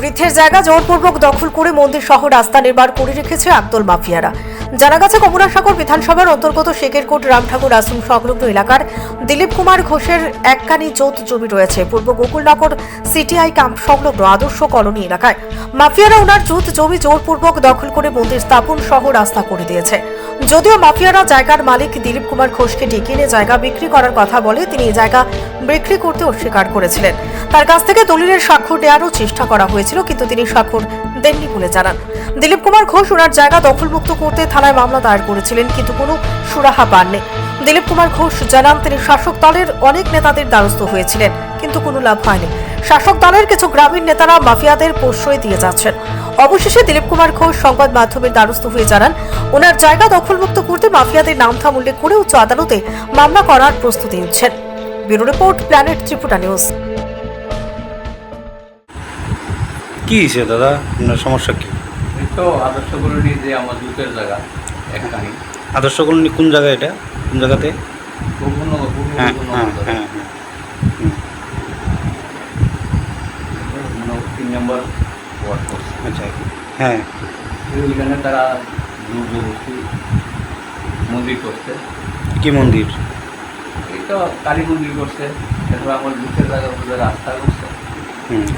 বৃদ্ধের জায়গা জোরপূর্বক দখল করে মন্দির সহ রাস্তা নির্মাণ করে রেখেছে একদল মাফিয়ারা। জানা গেছে, কমলাসাগর বিধানসভার অন্তর্গত শেখেরকোট রামঠাকুর আশ্রম সংলগ্ন এলাকার দিলীপ কুমার ঘোষের এককানি যৌথ জমি রয়েছে। পূর্ব গোকুলনগর সিটিআই ক্যাম্প সংলগ্ন আদর্শ কলোনি এলাকায়। মাফিয়ারা ওনার যৌথ জমি জোরপূর্বক দখল করে মন্দির স্থাপন সহ রাস্তা করে দিয়েছে। যদিও মাফিয়ারা জায়গার মালিক দিলীপ কুমার ঘোষকে ডেকে এনে জায়গা বিক্রি করার কথা বলে, তিনি জায়গা বিক্রি করতে অস্বীকার করেছিলেন। তার কাছ থেকে দলিলের স্বাক্ষর দেওয়ারও চেষ্টা করা হয়েছিল, কিন্তু তিনি স্বাক্ষর দেননি বলে জানান। দিলীপ কুমার ঘোষ ওনার জায়গা দখলমুক্ত করতে থানায় মামলা দায়ের করেছিলেন, কিন্তু কোনো সুরাহা পাননি। দিলীপ কুমার ঘোষ জানান, তিনি শাসক দলের অনেক নেতাদের দ্বারস্থ হয়েছিলেন, কিন্তু কোনো লাভ হয়নি। শাসক দলের কিছু গ্রামীণ নেতারা মাফিয়াদের প্রশ্রয় দিয়ে যাচ্ছেন। অবশেষে দিলীপ কুমার ঘোষ সংবাদ মাধ্যমের দ্বারস্থ হয়ে জানান, ওনার জায়গা দখলমুক্ত করতে মাফিয়াদের নামথাম উল্লেখ করে উচ্চ আদালতে মামলা করার প্রস্তুতি নিচ্ছেন। Bureau report, planet Tripura news. কি হয়েছে দাদা? আপনার সমস্যা কি? এই তো আদর্শ কলোনি যে আমার দুধের জায়গা একখানি। আদর্শ কলোনি কোন জায়গায় এটা? কোন জায়গাতে? হ্যাঁ হ্যাঁ হ্যাঁ হ্যাঁ। তিন নম্বর ওয়ার্ড আচ্ছা হ্যাঁ। ওইখানে তারা দুর্গবস্তি মন্দির করছে। কি মন্দির? এই তো কালী মন্দির করছে। তারপর আমার দুধের মধ্যে রাস্তা করছে।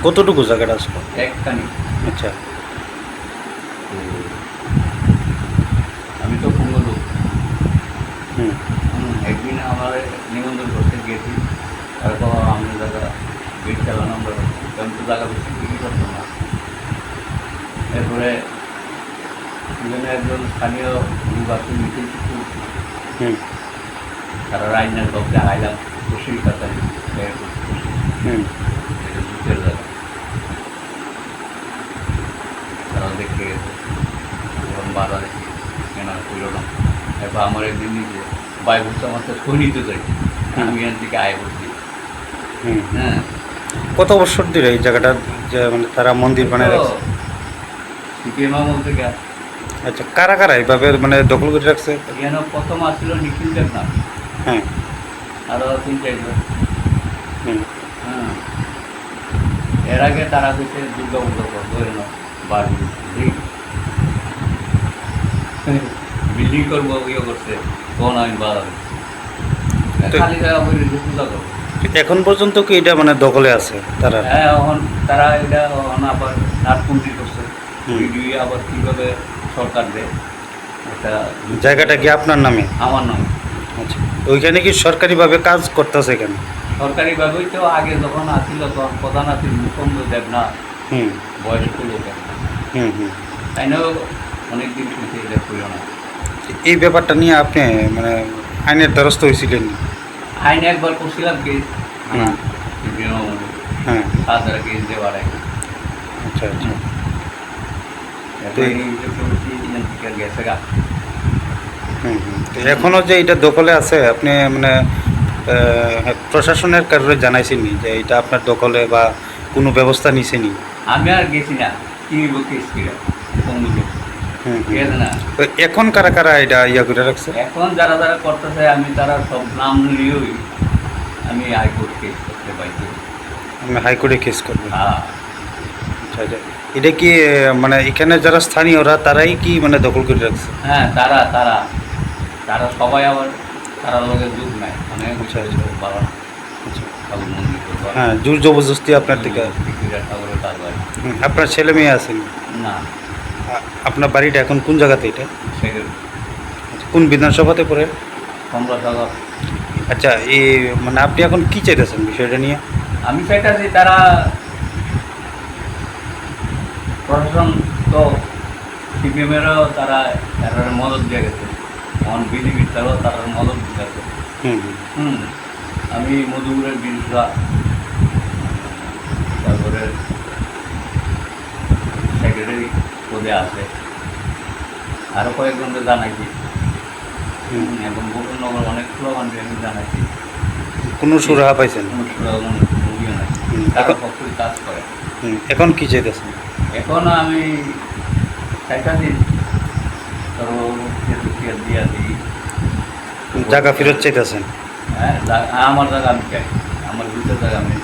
কতটুকু জায়গাটা আসলো একখানি। আচ্ছা। আমি তো পূর্ণ লোক হুম একদিন আমার নিমন্ত্রণ করতে গেছি। তারপর আমি দাদা গেট চালানো আমরা আমি তো জায়গা বেশি বিক্রি করতাম না। এরপরে এখানে একজন স্থানীয় লোক আছে মিছিল হুম। তারা রাইনার কবজা আইলাম। খুশির কথা হুম দুধের জায়গা তারা দেখে গেছে এবং বাধা দেখি কেনা করল না? এরপর আমার একদিন নিজে বাই বলছে আমার তো সই নিতে চাই আমি এখান থেকে আয় করছি হ্যাঁ। কত বছর ধরে এই জায়গাটা যে মানে তারা মন্দির বানায় রাখছে? সিপিএম আমল থেকে আচ্ছা কারা কারা এইভাবে মানে দখল করে রাখছে? এখানে প্রথম আসছিল নিখিল দেব না হ্যাঁ আরও তিন চারজন হ্যাঁ। এর আগে তারা হচ্ছে দুর্গা পূজা করতো এনো বাড়ি। বিল্ডিং করব ইয়ে করছে কোন আমি বাধা দিচ্ছি। খালি জায়গা বলে পূজা করব। এখন পর্যন্ত কি এটা মানে দখলে আছে তারা? হ্যাঁ এখন তারা এটা আবার নাটকুন্ডি করছে। আবার কীভাবে সরকার দেয় এটা জায়গাটা কি আপনার নামে? আমার নাম। আচ্ছা ওইখানে কি সরকারিভাবে কাজ করতেছে এখানে সরকারিভাবেই তো আগে যখন আসছিল তখন প্রধান আছিল মুকুন্দ দেবনাথ হুম। বয়স্ক লোক হুম হুম। তাই অনেক দিন শুনছি এটা করিল না। এই ব্যাপারটা নিয়ে আপনি মানে আইনের দ্বারস্থ হয়েছিলেন আইনে একবার করছিলাম কেস হুম। হ্যাঁ। সাত হাজার কেস দেওয়ার আগে। আচ্ছা আচ্ছা। থেকে গেছে গা। এখনও যে এটা দখলে আছে আপনি মানে প্রশাসনের কারণে জানাইছেনি যে এটা আপনার দখলে বা কোনো ব্যবস্থা নিছেনি আমি আর গেছি না। কিনব কেস কিরা আছে না? এখন কারা কারা এটা ইয়া করে রাখছে? এখন যারা যারা করতেছে আমি তারা সব নাম নিয়েই আমি হাইকোর্ট কেস করতে পাইছি আপনি হাইকোর্টে কেস করবেন হ্যাঁ। আচ্ছা আচ্ছা। এটা কি মানে এখানে যারা স্থানীয়রা তারাই কি মানে দখল করে রাখছে? হ্যাঁ তারা তারা। তারা সবাই আবার তারা লোকের যুগ নাই। অনেক আচ্ছা, বিষয় আচ্ছা। আচ্ছা। করব। হ্যাঁ জোর জবরদস্তি আপনার থেকে। আপনার ছেলে মেয়ে আছেন না আপনার বাড়িটা এখন কোন জায়গাতে এটা? আচ্ছা, কোন বিধানসভাতে পড়ে? আচ্ছা এই মানে আপনি এখন কি চাইতেছেন বিষয়টা নিয়ে? আমি চাইতেছি তারা প্রশাসন তো সিপিএমেরও তারা এর মদত দিয়ে গেছে। এখন বিজেপির তারাও তারা মদত দিতেছে গেছে। হুম হুম। আমি মধুপুরের বিরুদ্ধা তারপরে সেক্রেটারি পদে আছে। আরও কয়েকজনকে জানাইছি। এবং গোকুলনগর অনেক স্লোগানকে আমি জানাইছি। কোনো সুরাহা পাইছেন? কাজ করে। এখন কি চাইতেছেন? এখন আমি চাইটা দিন ধরো দিয়া দিই। জায়গা ফেরত চাইতেছেন? হ্যাঁ আমার জায়গা আমি চাই। আমার দুটো জায়গা আমি।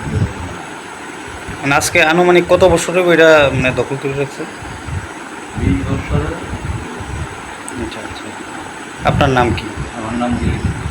মানে আজকে আনুমানিক কত বছরে এটা মানে দখল করে রাখছে? বিশ বছরের। আচ্ছা আচ্ছা। আপনার নাম কি? আমার নাম দিলীপ।